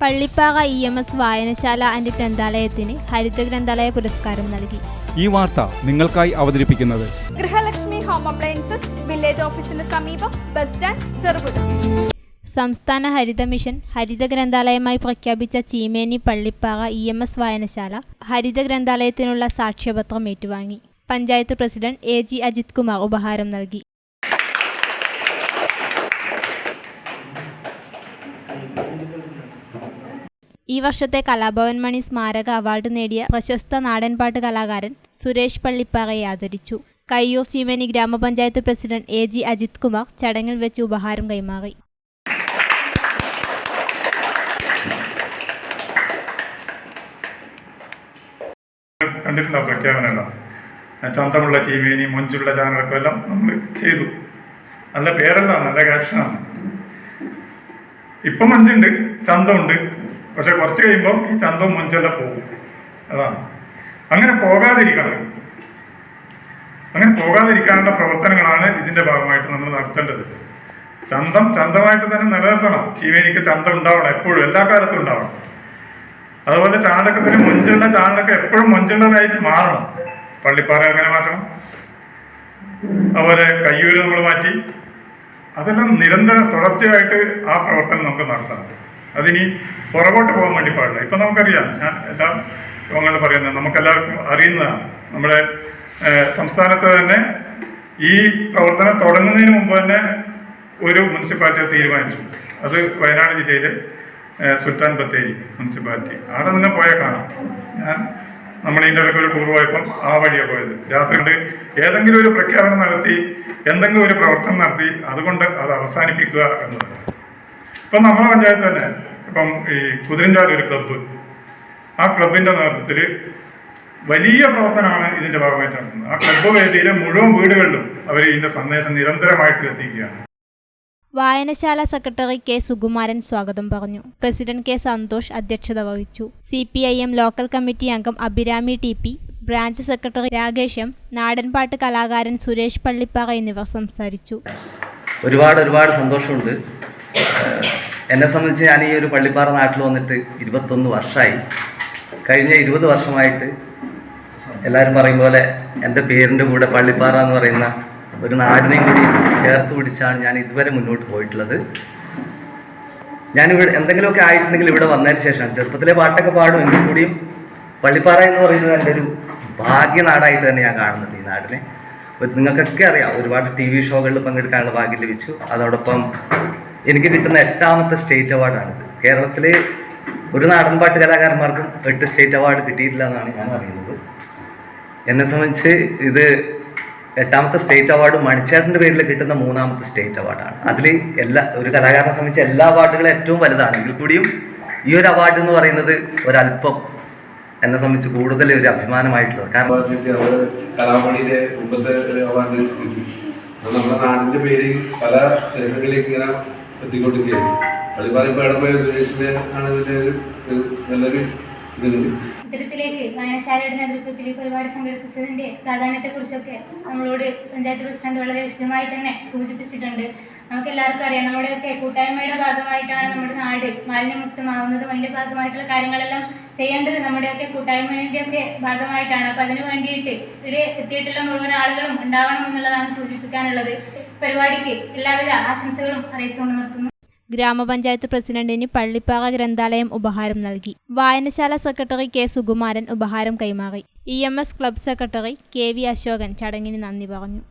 Pallippara E M S വായനശാല and ഗ്രന്ഥാലയത്തിന് ഹരിത ഗ്രന്ഥാലയ പുരസ്കാരം നൽകി. ഈ വാർത്ത നിങ്ങൾക്കായി അവതരിപ്പിക്കുന്നത് ഗൃഹലക്ഷ്മി ഹോം അപ്ലയൻസസ് വില്ലേജ് ഓഫീസിന് സമീപം ബസ് സ്റ്റാൻഡ് ചെറുപുഴ. സംസ്ഥാന ഹരിത മിഷൻ ഹരിത ഗ്രന്ഥാലയമായി പ്രഖ്യാപിച്ച Cheemeni Pallippara E M S വായനശാല ഹരിത ഗ്രന്ഥാലയത്തിനുള്ള സാക്ഷ്യപത്രം ഏറ്റുവാങ്ങി. Panchayat president A G Ajith Kumar ഉപഹാരം നൽകി. ഈ വർഷത്തെ കലാഭവൻ മണി സ്മാരക അവാർഡ് നേടിയ പ്രശസ്ത നാടൻപാട്ട് കലാകാരൻ സുരേഷ് പള്ളിപ്പാറയെ ആദരിച്ചു. കയ്യൂർ ചീമേനി ഗ്രാമപഞ്ചായത്ത് president A G Ajith Kumar ചടങ്ങിൽ വെച്ച് ഉപഹാരം കൈമാറി. കണ്ടിട്ടുണ്ടോ പ്രഖ്യാപനമല്ല. ചന്തമുള്ള ചീമേനി മൊഞ്ചുള്ള ചാനലൊക്കെ എല്ലാം നമ്മൾ ചെയ്തു. നല്ല പേരല്ല നല്ല ക്യാപ്ഷനാണ് ഇപ്പം മഞ്ചുണ്ട് ചന്തമുണ്ട്. പക്ഷെ കുറച്ച് കഴിയുമ്പം ഈ ചന്തവും മുഞ്ചെല്ലാം പോകും. അതാണ്. അങ്ങനെ പോകാതിരിക്കണം. അങ്ങനെ പോകാതിരിക്കാനുള്ള പ്രവർത്തനങ്ങളാണ് ഇതിന്റെ ഭാഗമായിട്ട് നമ്മൾ നടത്തേണ്ടത്. ചന്തം ചന്തമായിട്ട് തന്നെ നിലനിർത്തണം. ശിവേനിക്ക് ചന്തം ഉണ്ടാവണം എപ്പോഴും എല്ലാ കാലത്തും ഉണ്ടാവണം. അതുപോലെ ചാണകത്തിന് മുഞ്ചുള്ള ചാണകം എപ്പോഴും മുഞ്ചുള്ളതായിട്ട് മാറണം. പള്ളിപ്പാറ അങ്ങനെ മാറ്റണം? അതുപോലെ കയ്യൂര് നമ്മൾ മാറ്റി. അതെല്ലാം നിരന്തരം തുടർച്ചയായിട്ട് ആ പ്രവർത്തനം നമുക്ക് നടത്തണം. അതിനി പുറകോട്ട് പോകാൻ വേണ്ടി പാടില്ല. ഇപ്പം നമുക്കറിയാം ഞാൻ എല്ലാ യോഗങ്ങളും പറയുന്നത് നമുക്കെല്ലാവർക്കും അറിയുന്നതാണ്. നമ്മുടെ സംസ്ഥാനത്ത് തന്നെ ഈ പ്രവർത്തനം തുടങ്ങുന്നതിന് മുമ്പ് തന്നെ ഒരു മുനിസിപ്പാലിറ്റി തീരുമാനിച്ചു. അത് വയനാട് ജില്ലയിലെ സുൽത്താൻ ബത്തേരി മുനിസിപ്പാലിറ്റി. അവിടെ നിങ്ങൾ പോയാൽ കാണാം. ഞാൻ നമ്മൾ ഇതിന്റെ ഇടയ്ക്ക് ഒരു ടൂർ പോയപ്പം ആ വഴിയാണ് പോയത്. രാത്രി കൊണ്ട് ഏതെങ്കിലും ഒരു പ്രഖ്യാപനം നടത്തി എന്തെങ്കിലും ഒരു പ്രവർത്തനം നടത്തി അതുകൊണ്ട് അത് അവസാനിപ്പിക്കുക എന്നത്. ഇപ്പം നമ്മളെ പഞ്ചായത്ത് തന്നെ. ഇപ്പം ഈ കുതിരഞ്ചാല ഒരു ക്ലബ്ബ് ആ ക്ലബിന്റെ നേതൃത്വത്തിൽ വലിയ പ്രവർത്തനമാണ് ഇതിന്റെ ഭാഗമായിട്ട് നടക്കുന്നത് ആ ക്ലബ്ബ് വേദിയിലെ മുഴുവൻ വീടുകളിലും അവർ ഇതിന്റെ സന്ദേശം നിരന്തരമായിട്ട് എത്തിക്കുകയാണ് വായനശാല സെക്രട്ടറി കെ സുകുമാരൻ സ്വാഗതം പറഞ്ഞു. പ്രസിഡന്റ് കെ സന്തോഷ് അധ്യക്ഷത വഹിച്ചു. C P I M local committee അംഗം Abhirami T P branch secretary Rakesh M നാടൻപാട്ട് കലാകാരൻ സുരേഷ് പള്ളിപ്പാറ എന്നിവർ സംസാരിച്ചു. ഒരുപാട് ഒരുപാട് സന്തോഷമുണ്ട്. എന്നെ സംബന്ധിച്ച് ഞാൻ ഈ ഒരു പള്ളിപ്പാറ നാട്ടിൽ വന്നിട്ട് ഇരുപത്തൊന്ന് വർഷമായി കഴിഞ്ഞ ഇരുപത് വർഷമായിട്ട് എല്ലാവരും പറയും പോലെ എന്റെ പേരിന്റെ കൂടെ പള്ളിപ്പാറ എന്ന് പറയുന്ന ഒരു നാടിനെയും കൂടി ചേർത്ത് പിടിച്ചാണ് ഞാൻ ഇതുവരെ മുന്നോട്ട് പോയിട്ടുള്ളത്. ഞാനിവിടെ എന്തെങ്കിലുമൊക്കെ ആയിട്ടുണ്ടെങ്കിൽ ഇവിടെ വന്നതിന് ശേഷം ചെറുപ്പത്തിലെ പാട്ടൊക്കെ പാടും. എങ്കിൽ കൂടിയും പള്ളിപ്പാറ എന്ന് പറയുന്നത് എന്റെ ഒരു ഭാഗ്യനാടായിട്ട് തന്നെ ഞാൻ കാണുന്നുണ്ട് ഈ നാടിനെ. നിങ്ങൾക്കൊക്കെ അറിയാം ഒരുപാട് ടി വി ഷോകളിൽ പങ്കെടുക്കാനുള്ള ഭാഗ്യം ലഭിച്ചു. അതോടൊപ്പം എനിക്ക് കിട്ടുന്ന എട്ടാമത്തെ സ്റ്റേറ്റ് അവാർഡാണ്. കേരളത്തിൽ ഒരു നാടൻപാട്ട് കലാകാരന്മാർക്കും എട്ട് സ്റ്റേറ്റ് അവാർഡ് കിട്ടിയിട്ടില്ല എന്നാണ് ഞാൻ അറിയുന്നത്. എന്നെ സംബന്ധിച്ച് ഇത് എട്ടാമത്തെ സ്റ്റേറ്റ് അവാർഡ് മണിച്ചേട്ടന്റെ പേരിൽ കിട്ടുന്ന മൂന്നാമത്തെ സ്റ്റേറ്റ് അവാർഡാണ്. അതിൽ എല്ലാ ഒരു കലാകാരനെ സംബന്ധിച്ച് എല്ലാ അവാർഡുകളും ഏറ്റവും വലുതാണെങ്കിൽ കൂടിയും ഈ ഒരു അവാർഡ് എന്ന് പറയുന്നത് ഒരല്പം എന്നെ സംബന്ധിച്ച് കൂടുതൽ ഒരു അഭിമാനമായിട്ടുള്ളത്. കാരണം അവാർഡ് കിട്ടി. നമ്മുടെ നാടിന്റെ പേരിൽ പല ദേശങ്ങളിലേക്ക് ഇങ്ങനെ എത്തിക്കൊണ്ടിരിക്കുകയാണ് പള്ളിപ്പാറ പേടമ്പയ സുരേഷിനെ ആണ് ഇതിന്റെ ഒരു നല്ലൊരു ഇതുണ്ട് ഇത്തരത്തിലേക്ക് വായനശാലയുടെ നേതൃത്വത്തിൽ ഒരുപാട് സംഘടിപ്പിച്ചതിന്റെ പ്രാധാന്യത്തെക്കുറിച്ചൊക്കെ നമ്മളോട് പഞ്ചായത്ത് പ്രസിഡന്റ് വളരെ വിശദമായി തന്നെ സൂചിപ്പിച്ചിട്ടുണ്ട്. നമുക്ക് എല്ലാവർക്കും അറിയാം നമ്മുടെയൊക്കെ കൂട്ടായ്മയുടെ ഭാഗമായിട്ടാണ് നമ്മുടെ നാട് മാലിന്യമുക്തമാവുന്നതും അതിന്റെ ഭാഗമായിട്ടുള്ള കാര്യങ്ങളെല്ലാം ചെയ്യേണ്ടത് നമ്മുടെയൊക്കെ കൂട്ടായ്മയുടെയൊക്കെ ഭാഗമായിട്ടാണ്. അപ്പൊ അതിനു വേണ്ടിയിട്ട് ഇവിടെ എത്തിയിട്ടുള്ള മുഴുവൻ ആളുകളും ഉണ്ടാവണം എന്നുള്ളതാണ് സൂചിപ്പിക്കാനുള്ളത്. പരിപാടിക്ക് എല്ലാവിധ ആശംസകളും അറിയിച്ചുകൊണ്ട് നിർത്തുന്നു. ഗ്രാമപഞ്ചായത്ത് പ്രസിഡന്റിന് പള്ളിപ്പാറ ഗ്രന്ഥാലയം ഉപഹാരം നൽകി. വായനശാല സെക്രട്ടറി കെ സുകുമാരൻ ഉപഹാരം കൈമാറി. E M S club secretary K V Ashokan ചടങ്ങിന് നന്ദി പറഞ്ഞു.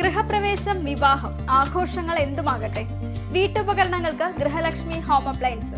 ഗൃഹപ്രവേശം വിവാഹം ആഘോഷങ്ങൾ എന്തുമാകട്ടെ? വീട്ടുപകരണങ്ങൾക്ക് ഗൃഹലക്ഷ്മി ഹോം അപ്ലയൻസസ്